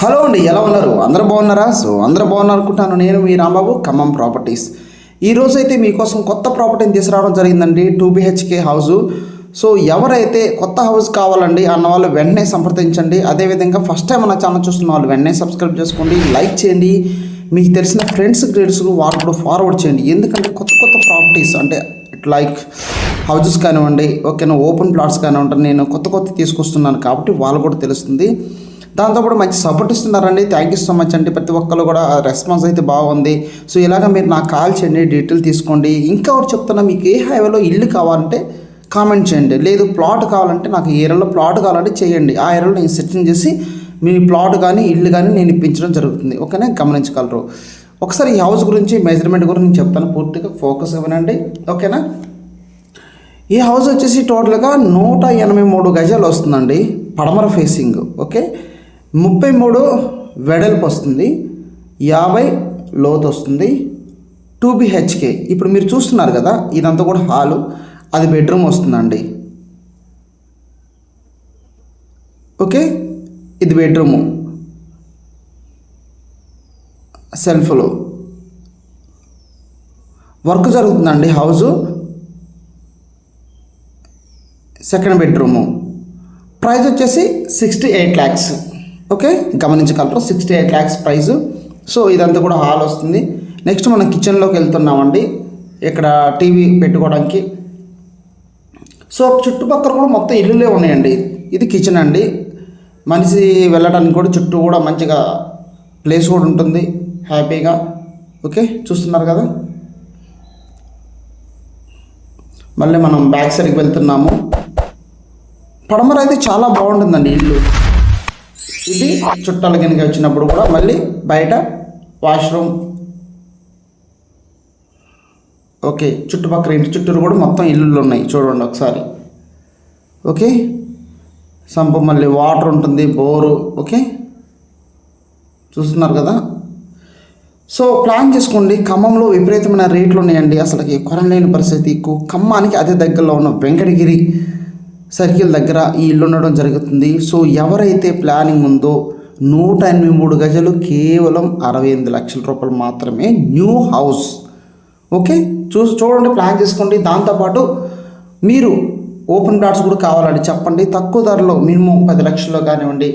Hello అండి ఎలా ఉన్నారు? అందరూ బాగున్నారా? సో అందరూ బాగున్నారు అనుకుంటాను నేను మీ రాంబాబు ఖమ్మం ప్రాపర్టీస్. ఈరోజు అయితే మీకోసం కొత్త ప్రాపర్టీని తీసుకురావడం జరిగిందండి టూ బిహెచ్కే హౌస్ సో ఎవరైతే కొత్త హౌస్ కావాలండి అన్న వాళ్ళు వెంటనే సంప్రదించండి. అదేవిధంగా ఫస్ట్ టైం మన ఛానల్ చూస్తున్న వాళ్ళు వెంటనే సబ్స్క్రైబ్ చేసుకోండి లైక్ చేయండి. మీకు తెలిసిన ఫ్రెండ్స్ గ్రేడ్స్ వాళ్ళు కూడా ఫార్వర్డ్ చేయండి. ఎందుకంటే కొత్త కొత్త ప్రాపర్టీస్ అంటే లైక్ హౌజెస్ కానివ్వండి ఓకేనా ఓపెన్ ప్లాట్స్ కానివ్వండి నేను కొత్త కొత్త తీసుకొస్తున్నాను కాబట్టి వాళ్ళు కూడా తెలుస్తుంది. దాంతో కూడా మంచి సపోర్ట్ ఇస్తున్నారండి. థ్యాంక్ యూ సో మచ్ అండి. ప్రతి ఒక్కరు కూడా రెస్పాన్స్ అయితే బాగుంది. సో ఇలాగ మీరు నాకు కాల్ చేయండి డీటెయిల్ తీసుకోండి. ఇంకా ఒకటి చెప్తున్నా మీకు ఏ హైవేలో ఇల్లు కావాలంటే కామెంట్ చేయండి. లేదు ప్లాట్ కావాలంటే నాకు ఈ ఏరియాలో ప్లాట్ కావాలంటే చేయండి. ఆ ఏరియాలో నేను సెటిల్ చేసి మీ ప్లాట్ కానీ ఇల్లు కానీ నేను ఇప్పించడం జరుగుతుంది. ఓకేనా? గమనించగలరు. ఒకసారి ఈ హౌస్ గురించి మెజర్మెంట్ గురించి నేను చెప్తాను. పూర్తిగా ఫోకస్ ఇవ్వనండి. ఓకేనా? ఈ హౌస్ వచ్చేసి టోటల్గా నూట ఎనభై మూడు గజాలు వస్తుందండి. పడమర ఫేసింగ్ ఓకే? ముప్పై మూడు వెడల్పు వస్తుంది. యాభై లోతు వస్తుంది టూ బిహెచ్కే. ఇప్పుడు మీరు చూస్తున్నారు కదా ఇదంతా కూడా హాలు. అది బెడ్రూమ్ వస్తుందండి. ఓకే? ఇది బెడ్రూము. సెల్ఫ్లో. వర్క్ జరుగుతుందండి హౌజు. Second bedroom. ప్రైస్ వచ్చేసి సిక్స్టీ ఎయిట్ ల్యాక్స్. ఓకే? గమనించగలరు. Sixty eight lakhs price. So ఇదంతా కూడా హాల్ వస్తుంది. నెక్స్ట్ మనం కిచెన్లోకి వెళ్తున్నామండి. ఇక్కడ టీవీ పెట్టుకోవడానికి. సో చుట్టుపక్కల కూడా మొత్తం ఇల్లులే ఉన్నాయండి. ఇది కిచెన్ అండి. మనిషి వెళ్ళడానికి కూడా చుట్టూ కూడా మంచిగా ప్లేస్ కూడా ఉంటుంది. హ్యాపీగా. ఓకే? చూస్తున్నారు కదా? మళ్ళీ మనం బ్యాక్ సైడ్కి వెళ్తున్నాము. పడమర అయితే చాలా బాగుంటుందండి ఇల్లు. ఇది చుట్టాల కిందకి వచ్చినప్పుడు కూడా మళ్ళీ బయట వాష్రూమ్. ఓకే చుట్టుపక్కల ఇంటి చుట్టూరు కూడా మొత్తం ఇల్లులు ఉన్నాయి. చూడండి ఒకసారి. ఓకే సంపు మళ్ళీ వాటర్ ఉంటుంది బోరు ఓకే. చూస్తున్నారు కదా? సో ప్లాన్ చేసుకోండి. ఖమ్మంలో విపరీతమైన రేట్లు ఉన్నాయండి. అసలుకి కొనలేని పరిస్థితి. కు- ఖమ్మానికి అతి దగ్గరలో ఉన్న వెంకటగిరి. సర్కిల్ దగ్గర ఈ ఇల్లు ఉండడం జరుగుతుంది. సో ఎవరైతే ప్లానింగ్ ఉందో నూట ఎనభై మూడు గజలు కేవలం అరవై ఎనిమిది లక్షల రూపాయలు మాత్రమే న్యూ హౌస్. ఓకే? చూసి చూడండి ప్లాన్ చేసుకోండి. దాంతోపాటు మీరు ఓపెన్ ప్లాట్స్ కూడా కావాలండి. చెప్పండి తక్కువ ధరలో మినిమం పది లక్షల్లో కానివ్వండి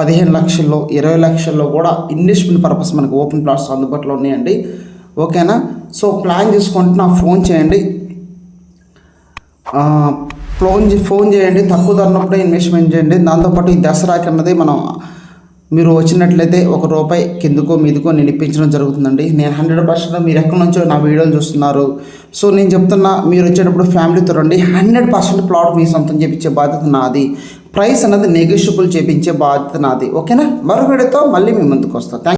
పదిహేను లక్షల్లో ఇరవై లక్షల్లో కూడా ఇన్వెస్ట్మెంట్ పర్పస్ మనకు ఓపెన్ ప్లాట్స్ అందుబాటులో ఉన్నాయండి. ఓకేనా? సో ప్లాన్ చేసుకుంటే నాకు ఫోన్ చేయండి. ఫోన్ చే- ఫోన్ చేయండి తక్కువ ధరనప్పుడే ఇన్వెస్ట్మెంట్ చేయండి. దాంతోపాటు ఈ దసరాకి అన్నది మనం మీరు వచ్చినట్లయితే ఒక రూపాయి కిందకో మీదకో నేను ఇప్పించడం జరుగుతుందండి. నేను హండ్రెడ్ పర్సెంట్ మీరు ఎక్కడి నుంచో నా వీడియోలు చూస్తున్నారు. సో నేను చెప్తున్నా మీరు వచ్చేటప్పుడు ఫ్యామిలీతో రండి. హండ్రెడ్ పర్సెంట్ ప్లాట్ మీ సొంతం చేపించే బాధ్యత నాది. ప్రైస్ అనేది నెగోషియబుల్ చేపించే బాధ్యత నాది. ఓకేనా? మరొక వీడియోతో మళ్ళీ మీ ముందుకు వస్తాను థ్యాంక్